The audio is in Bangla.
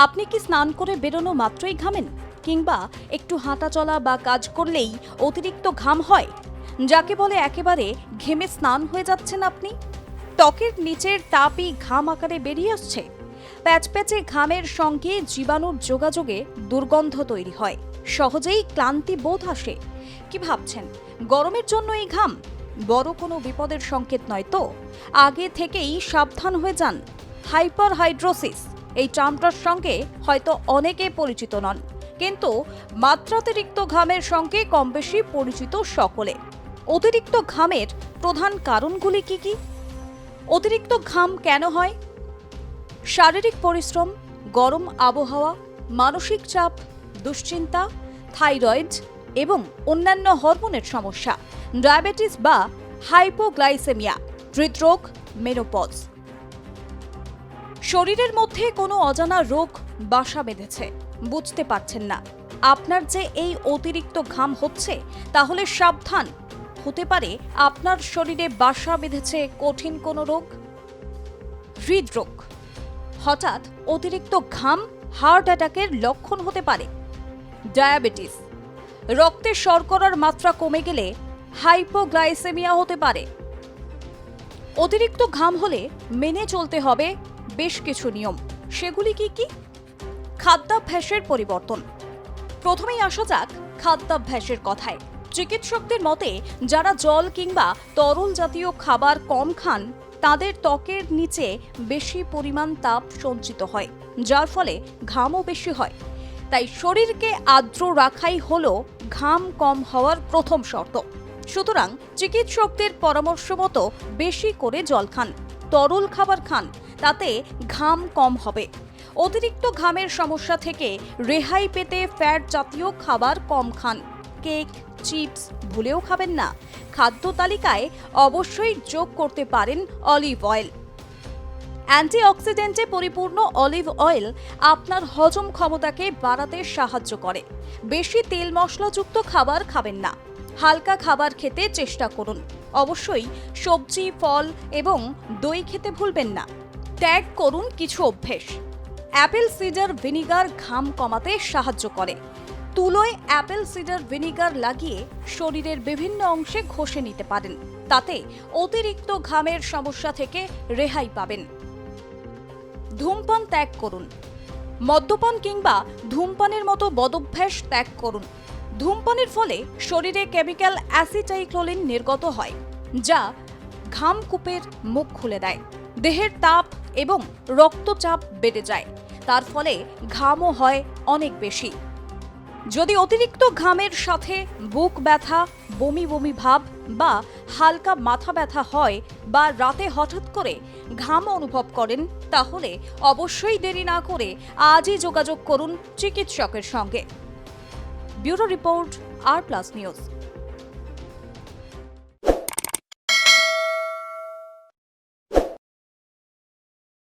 আপনি কি স্নান করে বেরোনো মাত্রই ঘামেন? কিংবা একটু হাঁটা চলা বা কাজ করলেই অতিরিক্ত ঘাম হয়? যাকে বলে একেবারে ঘেমে স্নান হয়ে যাচ্ছেন আপনি? ত্বকের নিচের তাপই ঘাম আকারে বেরিয়ে আসছে। প্যাচপ্যাচে ঘামের সঙ্গে জীবাণুর যোগাযোগে দুর্গন্ধ তৈরি হয়। সহজেই ক্লান্তি বোধ আসে। কি ভাবছেন? গরমের জন্য এই ঘাম? বড় কোনো বিপদের সংকেত নয় তো? আগে থেকেই সাবধান হয়ে যান। হাইপার হাইড্রোসিস এই টার্মটার সঙ্গে হয়তো অনেকে পরিচিত নন, কিন্তু মাত্রাতিরিক্ত ঘামের সঙ্গে কম বেশি পরিচিত সকলে। অতিরিক্ত ঘামের প্রধান কারণগুলি কি কি? অতিরিক্ত ঘাম কেন হয়? শারীরিক পরিশ্রম, গরম আবহাওয়া, মানসিক চাপ, দুশ্চিন্তা, থাইরয়েড এবং অন্যান্য হরমোনের সমস্যা, ডায়াবেটিস বা হাইপোগ্লাইসেমিয়া, হৃদরোগ, মেনোপজ। শরীরের মধ্যে কোনো অজানা রোগ বাসা বেঁধেছে। বুঝতে পারছেন না। আপনার যে এই অতিরিক্ত ঘাম হচ্ছে, তাহলে সাবধান। হতে পারে আপনার শরীরে বাসা বেঁধেছে কঠিন কোনো রোগ? হৃদরোগ। হঠাৎ অতিরিক্ত ঘাম হার্ট অ্যাটাকের লক্ষণ হতে পারে। ডায়াবেটিস। রক্তে শর্করার মাত্রা কমে গেলে হাইপোগ্লাইসেমিয়া হতে পারে। অতিরিক্ত ঘাম হলে মেনে চলতে হবে বেশ কিছু নিয়ম। সেগুলি কি কি? খাদ্যাভ্যাসের পরিবর্তন। প্রথমেই আসা যাক খাদ্যাভ্যাসের কথায়। চিকিৎসকদের মতে, যারা জল কিংবা তরল জাতীয় খাবার কম খান, তাদের ত্বকের নিচে বেশি পরিমাণ তাপ সঞ্চিত হয়, যার ফলে ঘামও বেশি হয়। তাই শরীরকে আর্দ্র রাখাই হল ঘাম কম হওয়ার প্রথম শর্ত। সুতরাং চিকিৎসকদের পরামর্শ মতো বেশি করে জল খান, তরল খাবার খান তাতে ঘাম কম হবে। অতিরিক্ত ঘামের সমস্যা থেকে রেহাই পেতে ফ্যাট জাতীয় খাবার কম খান। কেক, চিপস ভুলেও খাবেন না। খাদ্য তালিকায় অবশ্যই যোগ করতে পারেন অলিভ অয়েল। অ্যান্টিঅক্সিডেন্টে পরিপূর্ণ অলিভ অয়েল আপনার হজম ক্ষমতাকে বাড়াতে সাহায্য করে। বেশি তেল মশলাযুক্ত খাবার খাবেন না। হালকা খাবার খেতে চেষ্টা করুন। অবশ্যই সবজি, ফল এবং দই খেতে ভুলবেন না। ত্যাগ করুন কিছু অভ্যেস। অ্যাপেল সিডার ভিনিগার ঘাম কমাতে সাহায্য করে। তুলোয় অ্যাপেল সিডার ভিনিগার লাগিয়ে শরীরের বিভিন্ন অংশে ঘষে নিতে পারেন। তাতে অতিরিক্ত ঘামের সমস্যা থেকে রেহাই পাবেন। ধূমপান ত্যাগ করুন। মদ্যপান কিংবা ধূমপানের মতো বদভ্যাস ত্যাগ করুন। ধূমপানের ফলে শরীরে কেমিক্যাল অ্যাসিটাইক্লোলিন নির্গত হয়, যা ঘামকূপের মুখ খুলে দেয়। দেহের তাপ এবং রক্তচাপ বেড়ে যায়। তার ফলে ঘামও হয় অনেক বেশি। যদি অতিরিক্ত ঘামের সাথে বুক ব্যথা, বমি বমি ভাব বা হালকা মাথা ব্যথা হয় বা রাতে হঠাৎ করে ঘাম অনুভব করেন, তাহলে অবশ্যই দেরি না করে আজই যোগাযোগ করুন চিকিৎসকের সঙ্গে। Bureau report, R plus news.